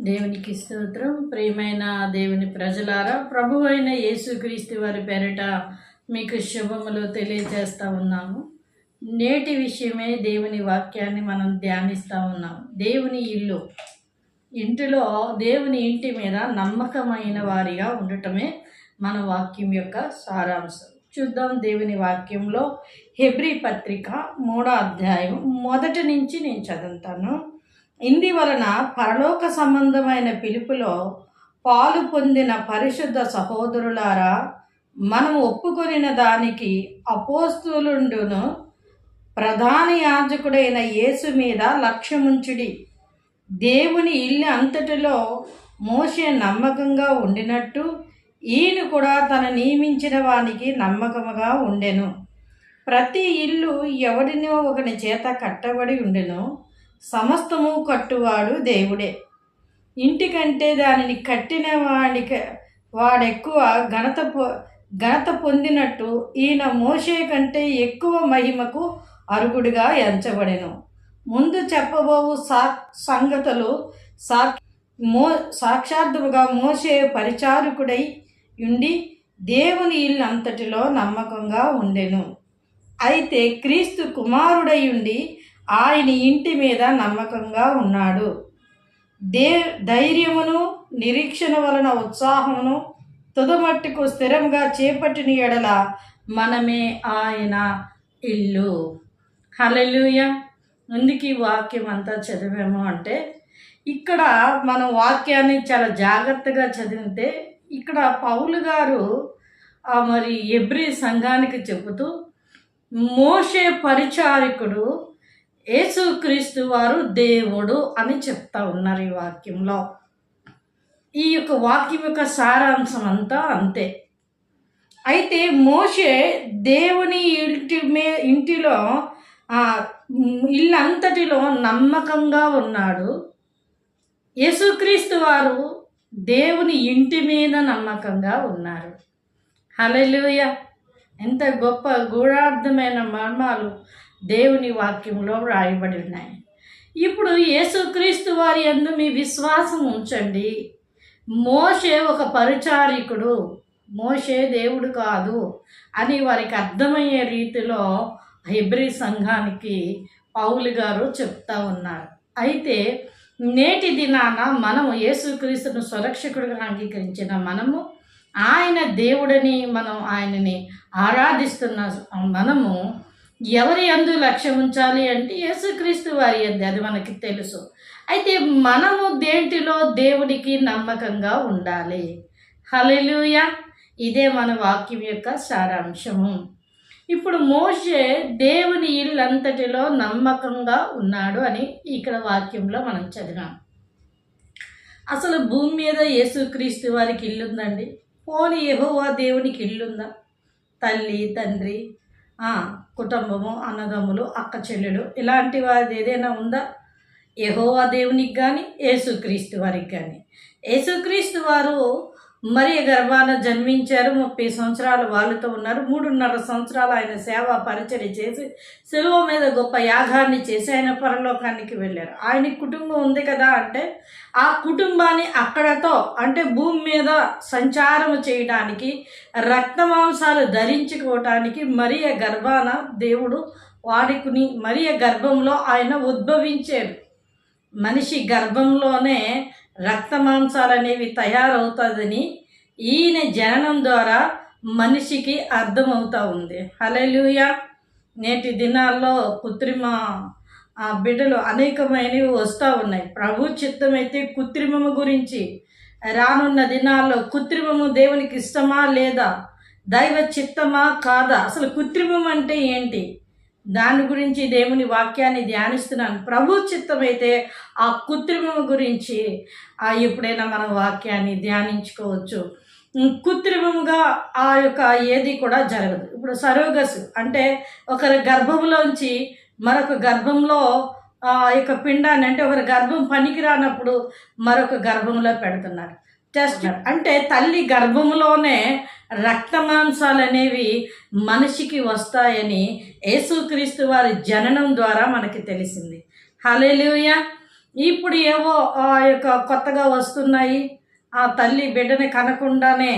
దేవునికి స్తోత్రం. ప్రియమైన దేవుని ప్రజలారా ప్రభు అయిన యేసుక్రీస్తు వారి పేరిట మీకు శుభములు తెలియజేస్తూ ఉన్నాము. నేటి విషయమే దేవుని వాక్యాన్ని మనం ధ్యానిస్తూ ఉన్నాం. దేవుని ఇల్లు. ఇంటిలో దేవుని ఇంటి మీద నమ్మకమైన వారిగా ఉండటమే మన వాక్యం యొక్క సారాంశం. చూద్దాం దేవుని వాక్యంలో హెబ్రి పత్రిక మూడో అధ్యాయం. మొదటి నుంచి నేను చదువుతాను. ఇందువలన పరలోక సంబంధమైన పిలుపులో పాలు పొందిన పరిశుద్ధ సహోదరులారా మనం ఒప్పుకొనిన దానికి అపోస్తులుండును. ప్రధాన యాజకుడైన యేసు మీద లక్ష్యముంచుడి. దేవుని ఇల్లు అంతటిలో మోసే నమ్మకంగా ఉండినట్టు ఈయన కూడా తన నియమించిన వానికి నమ్మకముగా ఉండెను. ప్రతి ఇల్లు ఎవడినో ఒకని చేత కట్టబడి ఉండెను. సమస్తము కట్టువాడు దేవుడే. ఇంటికంటే దానిని కట్టిన వాడికి వాడెక్కువ ఘనత పొ- ఘనత పొందినట్టు ఈయన మోషే కంటే ఎక్కువ మహిమకు అర్హుడిగా ఎంచబడెను. ముందు చెప్పబోవు సా సంగతులు సా మో సాక్షాత్తుగా మోసే పరిచారకుడై ఉండి దేవుని ఇల్లు అంతటిలో నమ్మకంగా ఉండెను. అయితే క్రీస్తు కుమారుడై ఉండి ఆయన ఇంటి మీద నమ్మకంగా ఉన్నాడు. దే ధైర్యమును నిరీక్షణ వలన ఉత్సాహమును తుదమట్టుకు స్థిరంగా చేపట్టిన ఎడల మనమే ఆయన ఇల్లు. హలలుయ ఎందుకు ఈ వాక్యం అంతా చదివాము అంటే ఇక్కడ మనం వాక్యాన్ని చాలా జాగ్రత్తగా చదివితే ఇక్కడ పౌలు గారు ఆ, మరి ఎబ్రి సంఘానికి చెబుతూ మోషే పరిచారికుడు యేసుక్రీస్తు వారు దేవుడు అని చెప్తా ఉన్నారు ఈ వాక్యంలో. ఈ యొక్క వాక్యం యొక్క సారాంశం అంతా అంతే. అయితే మోషే దేవుని ఇంటి మే ఇంటిలో ఇల్లంతటిలో నమ్మకంగా ఉన్నాడు. యేసుక్రీస్తు వారు దేవుని ఇంటి మీద నమ్మకంగా ఉన్నారు. హలలుయ ఎంత గొప్ప గూఢార్థమైన మర్మాలు. దేవుని వాక్యంలో వ్రాయబడి ఉన్నాయి. ఇప్పుడు యేసుక్రీస్తు వారి అందు మీ విశ్వాసం ఉంచండి. మోషే ఒక పరిచారికుడు. మోషే దేవుడు కాదు అని వారికి అర్థమయ్యే రీతిలో హెబ్రి సంఘానికి పౌలు గారు చెప్తా ఉన్నారు. అయితే నేటి దినాన మనము యేసుక్రీస్తును సురక్షకుడిగా అంగీకరించిన మనము ఆయన దేవుడని మనం ఆయనని ఆరాధిస్తున్న మనము ఎవరి అందు లక్ష్యం ఉంచాలి అంటే యేసుక్రీస్తు వారి అంది అది మనకి తెలుసు. అయితే మనము దేంటిలో దేవుడికి నమ్మకంగా ఉండాలి? హలెలుయ ఇదే మన వాక్యం యొక్క సారాంశము. ఇప్పుడు మోషే దేవుని ఇల్లంతటిలో నమ్మకంగా ఉన్నాడు అని ఇక్కడ వాక్యంలో మనం చదివాం. అసలు భూమి మీద యేసుక్రీస్తు వారికి ఇల్లుందండి? పోని యెహోవా దేవునికి ఇల్లుందా? తల్లి తండ్రి కుటుంబము అన్నదమ్ములు అక్క చెల్లెలు ఇలాంటి వారిది ఏదైనా ఉందా? యహోవా దేవునికి కానీ యేసుక్రీస్తు వారికి కానీ యేసుక్రీస్తు వారు మరి గర్భాన జన్మించారు. ముప్పై సంవత్సరాలు వాళ్ళతో ఉన్నారు. మూడున్నర సంవత్సరాలు ఆయన సేవ పరిచర్య చేసి శిలువ మీద గొప్ప యాగాన్ని చేసి ఆయన పరలోకానికి వెళ్ళారు. ఆయన కుటుంబం ఉంది కదా అంటే ఆ కుటుంబాన్ని అక్కడతో అంటే భూమి మీద సంచారం చేయడానికి రక్తమాంసాలు ధరించుకోవటానికి మరియ గర్భాన దేవుడు వాడుకుని మరియ గర్భంలో ఆయన ఉద్భవించారు మనిషి గర్భంలోనే రక్త మాంసాలు అనేవి తయారవుతుందని ఈయన జననం ద్వారా మనిషికి అర్థమవుతూ ఉంది. హలెలుయ నేటి దినాల్లో కృత్రిమ బిడ్డలు అనేకమైనవి వస్తూ ఉన్నాయి. ప్రభు చిత్తమైతే కృత్రిమము గురించి రానున్న దినాల్లో కృత్రిమము దేవునికి ఇష్టమా లేదా? దైవ చిత్తమా కాదా? అసలు కృత్రిమం అంటే ఏంటి? దాని గురించి దేవుని వాక్యాన్ని ధ్యానిస్తున్నాను. ప్రభు చిత్తమైతే ఆ కృత్రిమం గురించి ఎప్పుడైనా మనం వాక్యాన్ని ధ్యానించుకోవచ్చు. కృత్రిమంగా ఆ యొక్క ఏది కూడా జరగదు. ఇప్పుడు సరోగస్ అంటే ఒకరి గర్భంలోంచి మరొక గర్భంలో ఆ యొక్క పిండాన్ని అంటే ఒకరి గర్భం పనికి రానప్పుడు మరొక గర్భంలో పెడుతున్నారు. టెస్ట్ అంటే తల్లి గర్భంలోనే రక్త మాంసాలు అనేవి మనిషికి వస్తాయని యేసుక్రీస్తు వారి జననం ద్వారా మనకి తెలిసింది. హలేలుయ ఇప్పుడు ఏవో ఆ యొక్క కొత్తగా వస్తున్నాయి. ఆ తల్లి బిడ్డని కనకుండానే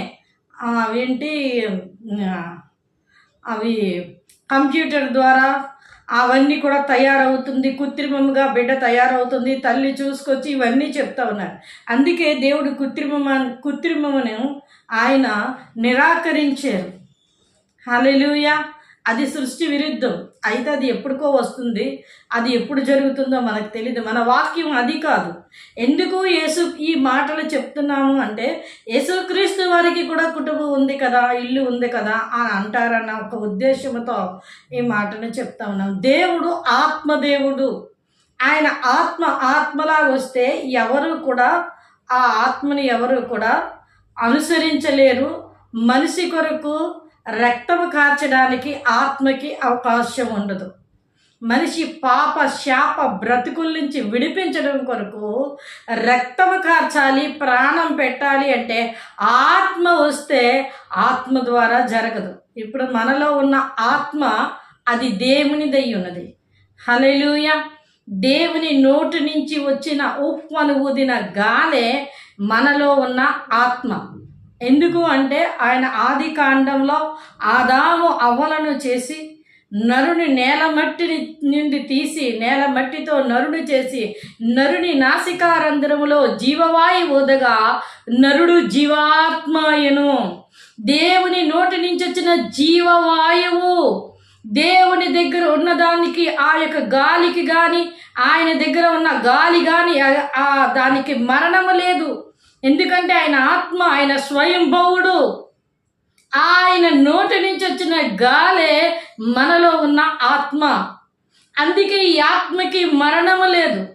ఆ, ఏంటి అవి కంప్యూటర్ ద్వారా అవన్నీ కూడా తయారవుతుంది కృత్రిమంగా బిడ్డ తయారవుతుంది తల్లి చూసుకొచ్చి ఇవన్నీ చెప్తా ఉన్నారు. అందుకే దేవుడు కృత్రిమ కృత్రిమమును ఆయన నిరాకరించారు. హల్లెలూయా. అది సృష్టి విరుద్ధం. అయితే అది ఎప్పుడుకో వస్తుంది. అది ఎప్పుడు జరుగుతుందో మనకు తెలియదు మన వాక్యం అది కాదు. ఎందుకు యేసు ఈ మాటలు చెప్తున్నాము అంటే యేసుక్రీస్తు వారికి కూడా కుటుంబం ఉంది కదా ఇల్లు ఉంది కదా అని అంటారన్న ఒక ఉద్దేశంతో ఈ మాటను చెప్తా ఉన్నాం. దేవుడు ఆత్మదేవుడు. ఆయన ఆత్మ ఆత్మలా వస్తే ఎవరు కూడా ఆ ఆత్మని ఎవరు కూడా అనుసరించలేరు. మనిషి కొరకు రక్తము కార్చడానికి ఆత్మకి అవకాశం ఉండదు. మనిషి పాప శాప బ్రతుకుల నుంచి విడిపించడం కొరకు రక్తము కార్చాలి ప్రాణం పెట్టాలి అంటే ఆత్మ వస్తే ఆత్మ ద్వారా జరగదు. ఇప్పుడు మనలో ఉన్న ఆత్మ అది దేవునిదై ఉన్నది. హలెలూయ దేవుని నోటి నుంచి వచ్చిన ఉప్మను ఊదిన గాలే మనలో ఉన్న ఆత్మ. ఎందుకు అంటే ఆయన ఆది కాండంలో ఆదాము అవ్వలను చేసి నరుని నేల మట్టిని నుండి తీసి నేల మట్టితో నరుడు చేసి నరుని నాసికారంధ్రములో జీవవాయు ఓదగా నరుడు జీవాత్మాయను. దేవుని నోటి నుంచి వచ్చిన జీవవాయువు దేవుని దగ్గర ఉన్నదానికి ఆ యొక్క గాలికి కానీ ఆయన దగ్గర ఉన్న గాలి కానీ ఆ దానికి మరణము లేదు. ఎందుకంటే ఆయన ఆత్మ ఆయన స్వయంభవుడు. ఆయన నోటి నుంచి వచ్చిన గాలే మనలో ఉన్న ఆత్మ. అందుకే ఈ ఆత్మకి మరణము లేదు.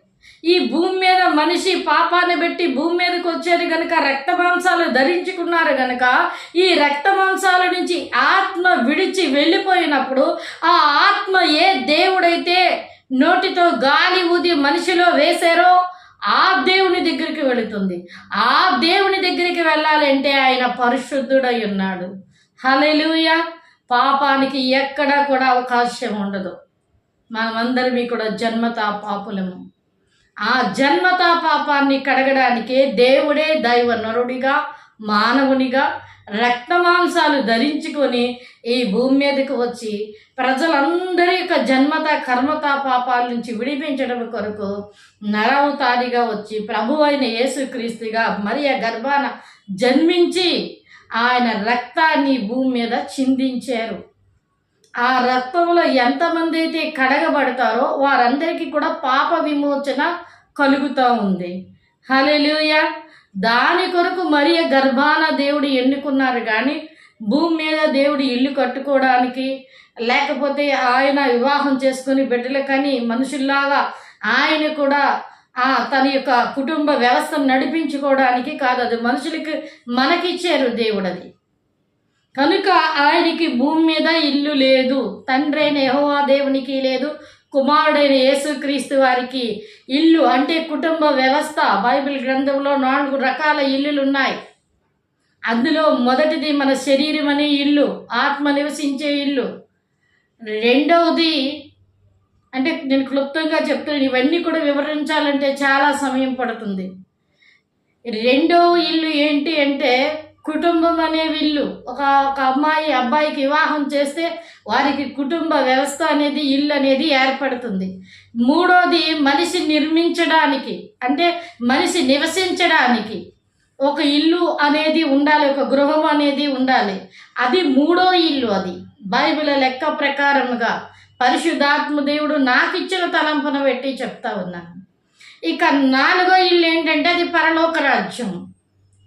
ఈ భూమి మీద మనిషి పాపాన్ని పెట్టి భూమి మీదకి వచ్చారు గనక రక్త మాంసాలు ధరించుకున్నారు గనక ఈ రక్త మాంసాల నుంచి ఆత్మ విడిచి వెళ్ళిపోయినప్పుడు ఆ ఆత్మ ఏ దేవుడైతే నోటితో గాలి ఊది మనిషిలో వేశారో ఆ దేవుని దగ్గరికి వెళుతుంది. ఆ దేవుని దగ్గరికి వెళ్ళాలంటే ఆయన పరిశుద్ధుడై ఉన్నాడు. హలెలుయ పాపానికి ఎక్కడా కూడా అవకాశం ఉండదు. మనమందరం కూడా జన్మతా పాపులము ఆ జన్మతా పాపాన్ని కడగడానికే దేవుడే దైవ నరుడిగా మానవునిగా రక్తమాంసాలు ధరించుకొని ఈ భూమి మీదకి వచ్చి ప్రజలందరి యొక్క జన్మత కర్మత పాపాల నుంచి విడిపించడం కొరకు నరవతారిగా వచ్చి ప్రభు అయిన యేసుక్రీస్తుగా మరియ గర్భాన జన్మించి ఆయన రక్తాన్ని భూమి మీద చిందించారు. ఆ రక్తంలో ఎంతమంది అయితే కడగబడతారో వారందరికీ కూడా పాప విమోచన కలుగుతూ ఉంది. హలెలుయ దాని కొరకు మరియ గర్భాన దేవుడు ఎన్నుకున్నారు కానీ భూమి మీద దేవుడు ఇల్లు కట్టుకోవడానికి లేకపోతే ఆయన వివాహం చేసుకుని బిడ్డలు కానీ మనుషుల్లాగా ఆయన కూడా ఆ తన యొక్క కుటుంబ వ్యవస్థను నడిపించుకోవడానికి కాదు అది మనుషులకి మనకిచ్చారు దేవుడు అది. కనుక ఆయనకి భూమి మీద ఇల్లు లేదు తండ్రి అయిన యహోవా దేవునికి లేదు కుమారుడైన యేసుక్రీస్తు వారికి ఇల్లు అంటే కుటుంబ వ్యవస్థ. బైబిల్ గ్రంథంలో నాలుగు రకాల ఇల్లులు ఉన్నాయి అందులో మొదటిది మన శరీరం అనే ఇల్లు ఆత్మ నివసించే ఇల్లు. రెండవది అంటే నేను క్లుప్తంగా చెప్తున్నాను ఇవన్నీ కూడా వివరించాలంటే చాలా సమయం పడుతుంది. రెండవ ఇల్లు ఏంటి అంటే కుటుంబం అనే ఇల్లు ఒక ఒక అమ్మాయి అబ్బాయికి వివాహం చేస్తే వారికి కుటుంబ వ్యవస్థ అనేది ఇల్లు అనేది ఏర్పడుతుంది. మూడోది మనిషి నిర్మించడానికి అంటే మనిషి నివసించడానికి ఒక ఇల్లు అనేది ఉండాలి ఒక గృహం అనేది ఉండాలి. అది మూడో ఇల్లు అది. బైబిల్ లెక్క ప్రకారముగా పరిశుద్ధాత్మ దేవుడు నాకు ఇచ్చిన తలంపున పెట్టి చెప్తా ఉన్నాను. ఇక నాలుగో ఇల్లు ఏంటంటే అది పరలోక రాజ్యం.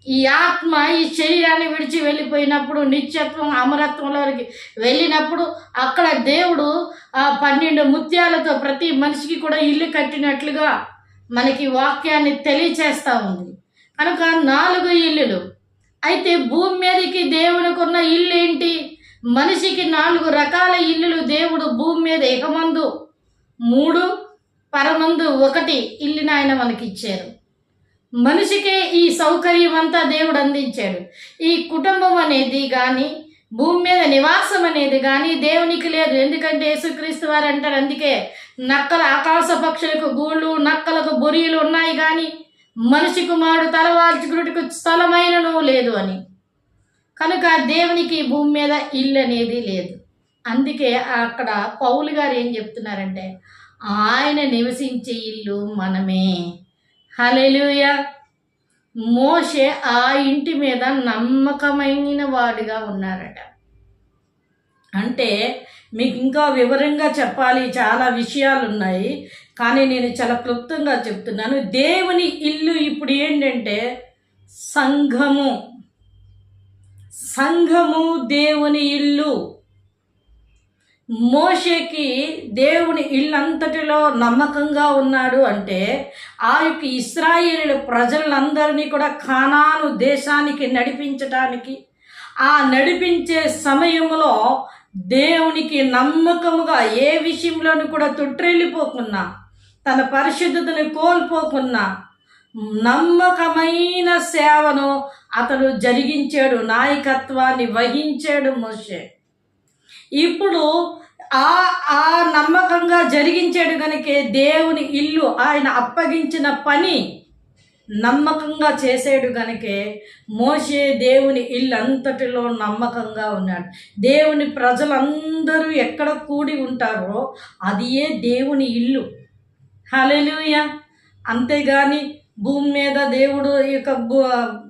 ఈ ఆత్మ ఈ శరీరాన్ని విడిచి వెళ్ళిపోయినప్పుడు నిత్యత్వం అమరత్వంలోకి వెళ్ళినప్పుడు అక్కడ దేవుడు ఆ పన్నెండు ముత్యాలతో ప్రతి మనిషికి కూడా ఇల్లు కట్టినట్లుగా మనకి వాక్యాన్ని తెలియచేస్తూ ఉంది. కనుక నాలుగు ఇల్లులు. అయితే భూమి మీదకి దేవునికి ఉన్న ఇల్లు ఏంటి? మనిషికి నాలుగు రకాల ఇల్లులు దేవుడు భూమి మీద ఏకమందు మూడు పరమందు ఒకటి ఇల్లుని ఆయన మనకి ఇచ్చారు మనిషికే ఈ సౌకర్యం అంతా దేవుడు అందించాడు. ఈ కుటుంబం అనేది కానీ భూమి మీద నివాసం అనేది కానీ దేవునికి లేదు. ఎందుకంటే యేసుక్రీస్తు వారు అంటారు అందుకే నక్కల ఆకాశ పక్షులకు గూళ్ళు నక్కలకు బొరియలు ఉన్నాయి కానీ మనిషి కుమారుడు తలవాల్చుకున్నట్టుకు స్థలమైనను లేదు అని. కనుక దేవునికి భూమి మీద ఇల్లు అనేది లేదు. అందుకే అక్కడ పౌలు గారు ఏం చెప్తున్నారంటే ఆయన నివసించే ఇల్లు మనమే. హలెలుయ మోషే ఆ ఇంటి మీద నమ్మకమైన వాడిగా ఉన్నారట. అంటే మీకు ఇంకా వివరంగా చెప్పాలి చాలా విషయాలు ఉన్నాయి కానీ నేను చాలా క్లుప్తంగా చెప్తున్నాను. దేవుని ఇల్లు ఇప్పుడు ఏంటంటే సంఘము. సంఘము దేవుని ఇల్లు. మోషేకి దేవుని ఇల్లంతటిలో నమ్మకంగా ఉన్నాడు అంటే ఆ యొక్క ఇస్రాయేలు ప్రజలందరినీ కూడా ఖానాను దేశానికి నడిపించటానికి ఆ నడిపించే సమయంలో దేవునికి నమ్మకముగా ఏ విషయంలోనూ కూడా తొట్టిల్లిపోకున్నా తన పరిశుద్ధతను కోల్పోకున్నా నమ్మకమైన సేవను అతడు జరిగించాడు నాయకత్వాన్ని వహించాడు మోషే. ఇప్పుడు ఆ ఆ నమ్మకంగా జరిగించాడు కనుకే దేవుని ఇల్లు ఆయన అప్పగించిన పని నమ్మకంగా చేసాడు కనుకే మోసే దేవుని ఇల్లు అంతటిలో నమ్మకంగా ఉన్నాడు. దేవుని ప్రజలందరూ ఎక్కడ కూడి ఉంటారో అది ఏ దేవుని ఇల్లు. హలెలుయ అంతేగాని భూమి మీద దేవుడు ఈ యొక్క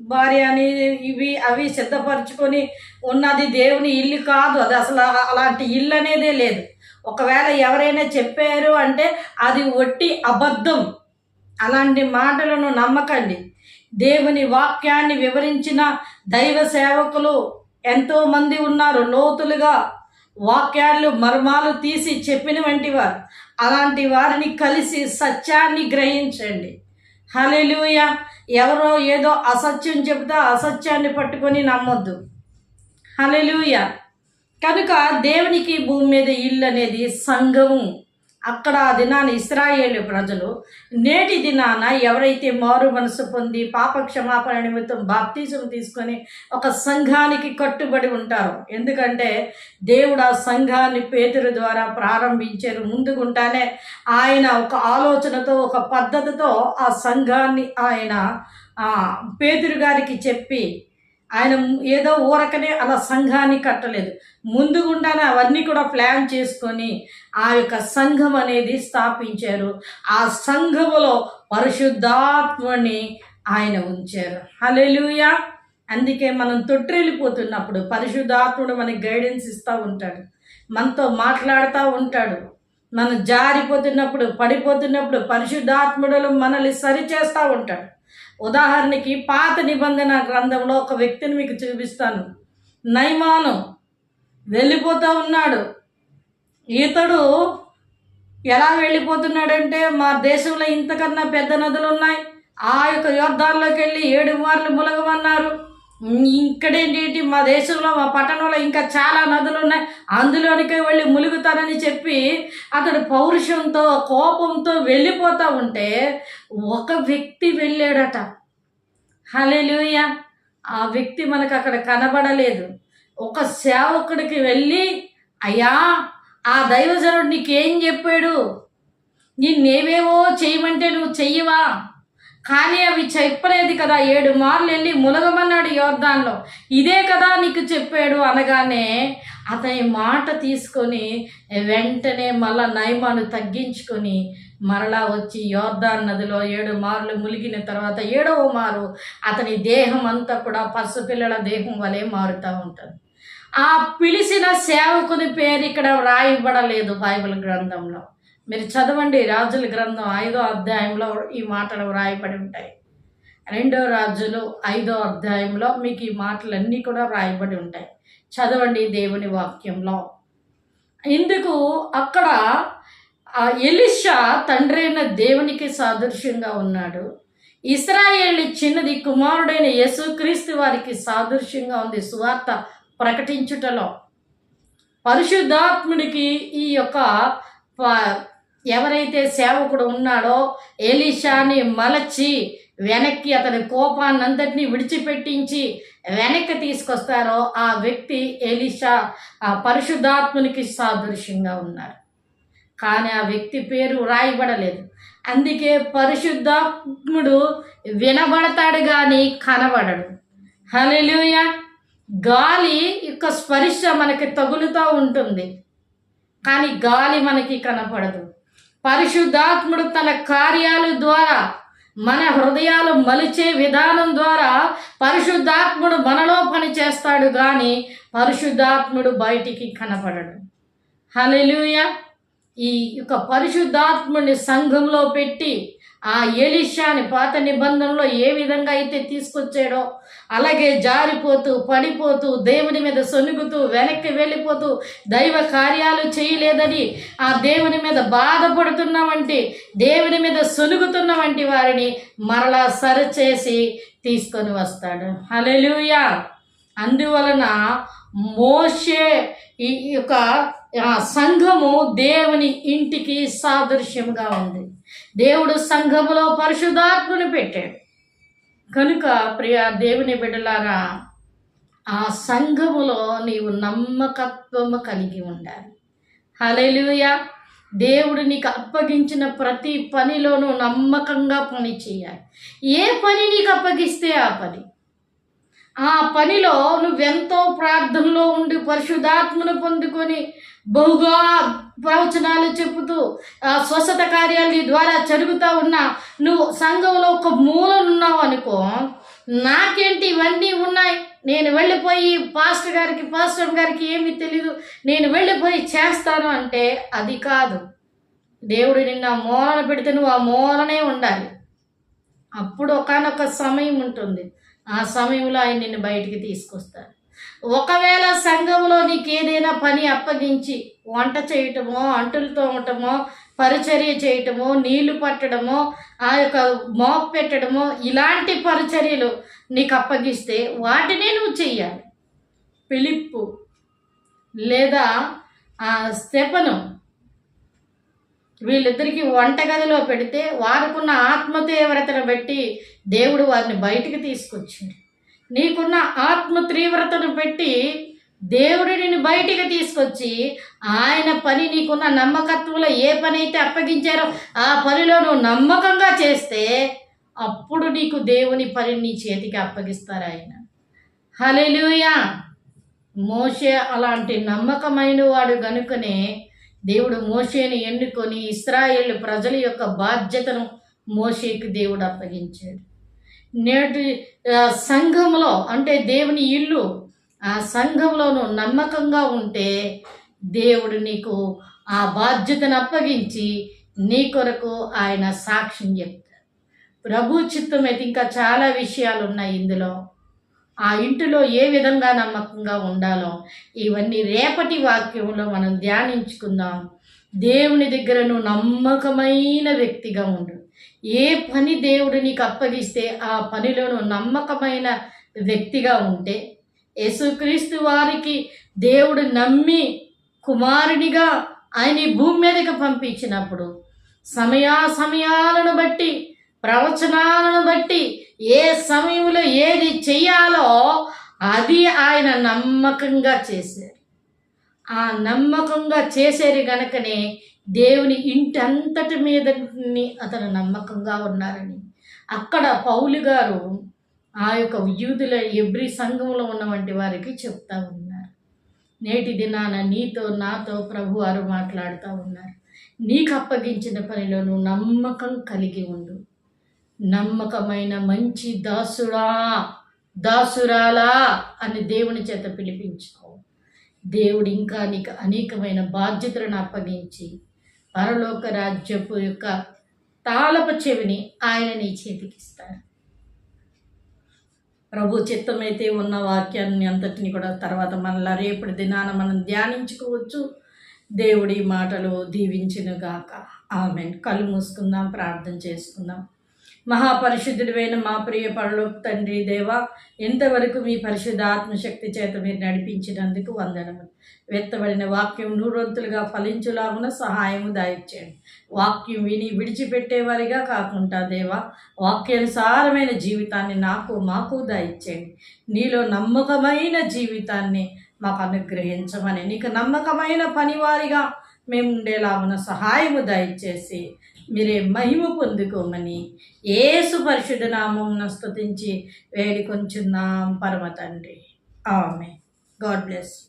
భార్య అని ఇవి అవి సిద్ధపరచుకొని ఉన్నది దేవుని ఇల్లు కాదు. అది అసలు అలాంటి ఇల్లు అనేదే లేదు. ఒకవేళ ఎవరైనా చెప్పారు అంటే అది ఒట్టి అబద్ధం. అలాంటి మాటలను నమ్మకండి. దేవుని వాక్యాన్ని వివరించిన దైవ సేవకులు ఎంతోమంది ఉన్నారు. లోతులుగా వాక్యాలు మర్మాలు తీసి చెప్పిన వంటి వారు. అలాంటి వారిని కలిసి సత్యాన్ని గ్రహించండి. హలెలూయ ఎవరో ఏదో అసత్యం చెబుతా అసత్యాన్ని పట్టుకొని నమ్మొద్దు. హలెలూయ కనుక దేవునికి భూమి మీద ఇల్లు అనేది సంఘము. అక్కడ ఆ దినాన ఇస్రాయేలు ప్రజలు నేటి దినాన ఎవరైతే మారు మనసు పొంది పాప క్షమాపణ నిమిత్తం బాప్తీసం తీసుకొని ఒక సంఘానికి కట్టుబడి ఉంటారు ఎందుకంటే దేవుడు ఆ సంఘాన్ని పేతురు ద్వారా ప్రారంభించారు. ముందుగుంటానే ఆయన ఒక ఆలోచనతో ఒక పద్ధతితో ఆ సంఘాన్ని ఆయన ఆ, పేతురు గారికి చెప్పి ఆయన ఏదో ఊరకనే అలా సంఘాన్ని కట్టలేదు. ముందుగుండానే అవన్నీ కూడా ప్లాన్ చేసుకొని ఆ యొక్క సంఘం అనేది స్థాపించారు. ఆ సంఘములో పరిశుద్ధాత్మని ఆయన ఉంచారు. హలెలుయా అందుకే మనం తొట్టిల్లిపోతున్నప్పుడు పరిశుద్ధాత్ముడు మనకి గైడెన్స్ ఇస్తూ ఉంటాడు. మనతో మాట్లాడుతూ ఉంటాడు. మనం జారిపోతున్నప్పుడు పడిపోతున్నప్పుడు పరిశుద్ధాత్ముడులు మనల్ని సరిచేస్తూ ఉంటాడు. ఉదాహరణకి పాత నిబంధన గ్రంథంలో ఒక వ్యక్తిని మీకు చూపిస్తాను. నైమాను వెళ్ళిపోతూ ఉన్నాడు. ఇతడు ఎలా వెళ్ళిపోతున్నాడంటే మా దేశంలో ఇంతకన్నా పెద్ద నదులు ఉన్నాయి. ఆ యొక్క యోద్ధాల్లోకి వెళ్ళి ఏడు మార్లు ములగమన్నారు. ఇక్కడేంటి మా దేశంలో మా పట్టణంలో ఇంకా చాలా నదులు ఉన్నాయి. అందులోనికే వెళ్ళి ములుగుతానని చెప్పి అతడు పౌరుషంతో కోపంతో వెళ్ళిపోతూ ఉంటే ఒక వ్యక్తి వెళ్ళాడట. హలేలుయ ఆ వ్యక్తి మనకు అక్కడ కనబడలేదు. ఒక సేవకుడికి వెళ్ళి అయ్యా ఆ దైవజనుడు నీకేం చెప్పాడు? నిన్నేవేవో చేయమంటే నువ్వు చెయ్యవా? కానీ అవి చెప్పలేదు కదా ఏడు మార్లు వెళ్ళి ములగమన్నాడు యోర్దాన్లో. ఇదే కదా నీకు చెప్పాడు అనగానే అతని మాట తీసుకొని వెంటనే మళ్ళా నయమాను తగ్గించుకొని మరలా వచ్చి యోర్దాన్ నదిలో ఏడు మార్లు ములిగిన తర్వాత ఏడవ మారు అతని దేహం అంతా కూడా పసుపిల్లల దేహం వలె మారుతూ ఉంటుంది. ఆ పిలిచిన సేవకుని పేరు ఇక్కడ వ్రాయబడలేదు బైబిల్ గ్రంథంలో. మీరు చదవండి రాజుల గ్రంథం ఐదో అధ్యాయంలో ఈ మాటలు వ్రాయబడి ఉంటాయి. రెండో రాజులు ఐదో అధ్యాయంలో మీకు ఈ మాటలన్నీ కూడా వ్రాయబడి ఉంటాయి. చదవండి దేవుని వాక్యంలో. ఇందుకు అక్కడ ఎలిషా తండ్రి అయిన దేవునికి సాదృశ్యంగా ఉన్నాడు. ఇస్రాయేల్ చిన్నది కుమారుడైన యేసుక్రీస్తు వారికి సాదృశ్యంగా ఉంది. సువార్త ప్రకటించుటలో. పరిశుద్ధాత్ముడికి ఈ యొక్క ప- ఎవరైతే సేవకుడు ఉన్నాడో ఎలీషాని మలచి వెనక్కి అతని కోపాన్నంతటినీ విడిచిపెట్టించి వెనక్కి తీసుకొస్తారో ఆ వ్యక్తి ఎలీషా ఆ పరిశుద్ధాత్మునికి సాదృశ్యంగా ఉన్నారు. కానీ ఆ వ్యక్తి పేరు రాయబడలేదు. అందుకే పరిశుద్ధాత్ముడు వినబడతాడు కానీ కనబడడు. హల్లెలూయ! గాలి యొక్క స్పర్శ మనకి తగులుతూ ఉంటుంది. కానీ గాలి మనకి కనపడదు. పరిశుద్ధాత్ముడు తన కార్యాల ద్వారా మన హృదయాలు మలిచే విధానం ద్వారా పరిశుద్ధాత్ముడు మనలో పని చేస్తాడు కానీ పరిశుద్ధాత్ముడు బయటికి కనపడడు. హల్లెలూయ. ఈ యొక్క పరిశుద్ధాత్ముడిని సంఘంలో పెట్టి ఆ ఎలిషాని పాత నిబంధనలో ఏ విధంగా అయితే తీసుకొచ్చాడో అలాగే జారిపోతూ పడిపోతూ దేవుని మీద సొనుగుతూ వెనక్కి వెళ్ళిపోతూ దైవ కార్యాలు చేయలేదని ఆ దేవుని మీద బాధపడుతున్న వంటి దేవుని మీద సొనుగుతున్న వంటి వారిని మరలా సరిచేసి తీసుకొని వస్తాడు. హల్లెలూయా! అందువలన మోషే ఈ యొక్క సంఘము దేవుని ఇంటికి సాదృశ్యంగా ఉంది. దేవుడు సంఘములో పరిశుధాత్మను పెట్టాడు. కనుక ప్రియ దేవుని బిడ్డలారా ఆ సంఘములో నీవు నమ్మకత్వము కలిగి ఉండాలి. హలేలుయ దేవుడు నీకు అప్పగించిన ప్రతి పనిలోనూ నమ్మకంగా పని చేయాలి. ఏ పని నీకు అప్పగిస్తే ఆ పని? ఆ పనిలో నువ్వెంతో ప్రార్థనలో ఉండి పరిశుద్ధాత్మను పొందుకొని బహుగా ప్రవచనాలు చెబుతూ ఆ స్వస్థత కార్యాలు నీ ద్వారా జరుగుతూ ఉన్నా నువ్వు సంఘంలో ఒక మూలనున్నావు అనుకో నాకేంటి ఇవన్నీ ఉన్నాయి? నేను వెళ్ళిపోయి పాస్టర్ గారికి పాస్టర్ గారికి ఏమీ తెలీదు. నేను వెళ్ళిపోయి చేస్తాను అంటే అది కాదు. దేవుడు నిన్న మూలన పెడితే నువ్వు ఆ మూలనే ఉండాలి. అప్పుడు ఒకనొక సమయం ఉంటుంది. ఆ సమయంలో ఆయన నిన్ను బయటికి తీసుకొస్తాడు. ఒకవేళ సంఘంలో నీకు ఏదైనా పని అప్పగించి వంట చేయటమో అంటులు తోమటమో పరిచర్య చేయటమో నీళ్ళు పట్టడమో ఆ యొక్క మోప్ పెట్టడమో ఇలాంటి పరిచర్యలు నీకు అప్పగిస్తే వాటిని నువ్వు చెయ్యాలి. పిలిప్పు లేదా ఆ స్తెపను వీళ్ళిద్దరికీ వంటగదిలో పెడితే వారికున్న ఆత్మ తీవ్రతను బట్టి దేవుడు వారిని బయటికి తీసుకొచ్చిండు. నీకున్న ఆత్మ తీవ్రతను పెట్టి దేవుడిని బయటికి తీసుకొచ్చి ఆయన పని నీకున్న నమ్మకత్వంలో ఏ పని అయితే అప్పగించారో ఆ పనిలో నువ్వు నమ్మకంగా చేస్తే అప్పుడు నీకు దేవుని పని నీ చేతికి అప్పగిస్తారు ఆయన. హలెలుయా మోషే అలాంటి నమ్మకమైన వాడు గనుకనే దేవుడు మోషేని ఎన్నుకొని ఇస్రాయేల్ ప్రజల యొక్క బాధ్యతను మోషేకి దేవుడు అప్పగించాడు. నేటి సంఘంలో అంటే దేవుని ఇల్లు ఆ సంఘంలోనూ నమ్మకంగా ఉంటే దేవుడు నీకు ఆ బాధ్యతను అప్పగించి నీ కొరకు ఆయన సాక్ష్యం చెప్తాడు. ప్రభు చిత్తం అయితే ఇంకా చాలా విషయాలు ఉన్నాయి ఇందులో. ఆ ఇంటిలో ఏ విధంగా నమ్మకంగా ఉండాలో ఇవన్నీ రేపటి వాక్యంలో మనం ధ్యానించుకుందాం. దేవుని దగ్గర నువ్వు నమ్మకమైన వ్యక్తిగా ఉండు. ఏ పని దేవుడు నీకు అప్పగిస్తే ఆ పనిలోను నమ్మకమైన వ్యక్తిగా ఉంటే యేసుక్రీస్తు వారికి దేవుడు నమ్మి కుమారునిగా ఆయన ఈ భూమి మీదకి పంపించినప్పుడు సమయా సమయాలను బట్టి ప్రవచనాలను బట్టి ఏ సమయంలో ఏది చెయ్యాలో అది ఆయన నమ్మకంగా చేశారు. ఆ నమ్మకంగా చేసేది గనకనే దేవుని ఇంటంతటి మీదని మీద అతను నమ్మకంగా ఉన్నారని. అక్కడ పౌలు గారు ఆ యొక్క యూదుల ఎబ్రి సంఘంలో ఉన్నవంటి వారికి చెప్తా ఉన్నారు. నేటి దినాన నీతో నాతో ప్రభు వారు మాట్లాడుతూ ఉన్నారు. నీకు అప్పగించిన పనిలో నువ్వు నమ్మకం కలిగి ఉండు. నమ్మకమైన మంచి దాసుడా దాసురాలా అని దేవుని చేత పిలిపించుకో దేవుడు ఇంకా నీకు అనేకమైన బాధ్యతలను అప్పగించి పరలోక రాజ్యపు యొక్క తాళపు చెవిని ఆయన నీ చేతికిస్తారు ప్రభు చిత్తమైతే ఉన్న వాక్యాన్ని అంతటిని కూడా తర్వాత మనలా రేపటి దినాన మనం ధ్యానించుకోవచ్చు. దేవుడి మాటలు దీవించినగాక. ఆమె కళ్ళు మూసుకుందాం ప్రార్థన చేసుకుందాం. మహాపరిశుద్ధుడివైన మా ప్రియ పరలోక తండ్రి దేవా ఇంతవరకు మీ పరిశుద్ధ ఆత్మశక్తి చేత మీరు నడిపించినందుకు వందనము వెత్తబడిన వాక్యం నూరొంతులుగా ఫలించులాగున సహాయము దాయిచ్చేయండి వాక్యం విని విడిచిపెట్టేవారిగా కాకుండా దేవా వాక్యానుసారమైన జీవితాన్ని నాకు మాకు దాయిచ్చేయండి నీలో నమ్మకమైన జీవితాన్ని మాకు అనుగ్రహించమని నీకు నమ్మకమైన పనివారిగా మేము ఉండేలాగున సహాయము దయచేసి మీరే మహిమ పొందుకోమని ఏసు పరిశుద్ధ నామం స్తుతించి వేడి కొంచున్నాం పరమ తండ్రి. ఆమె గాడ్ బ్లెస్.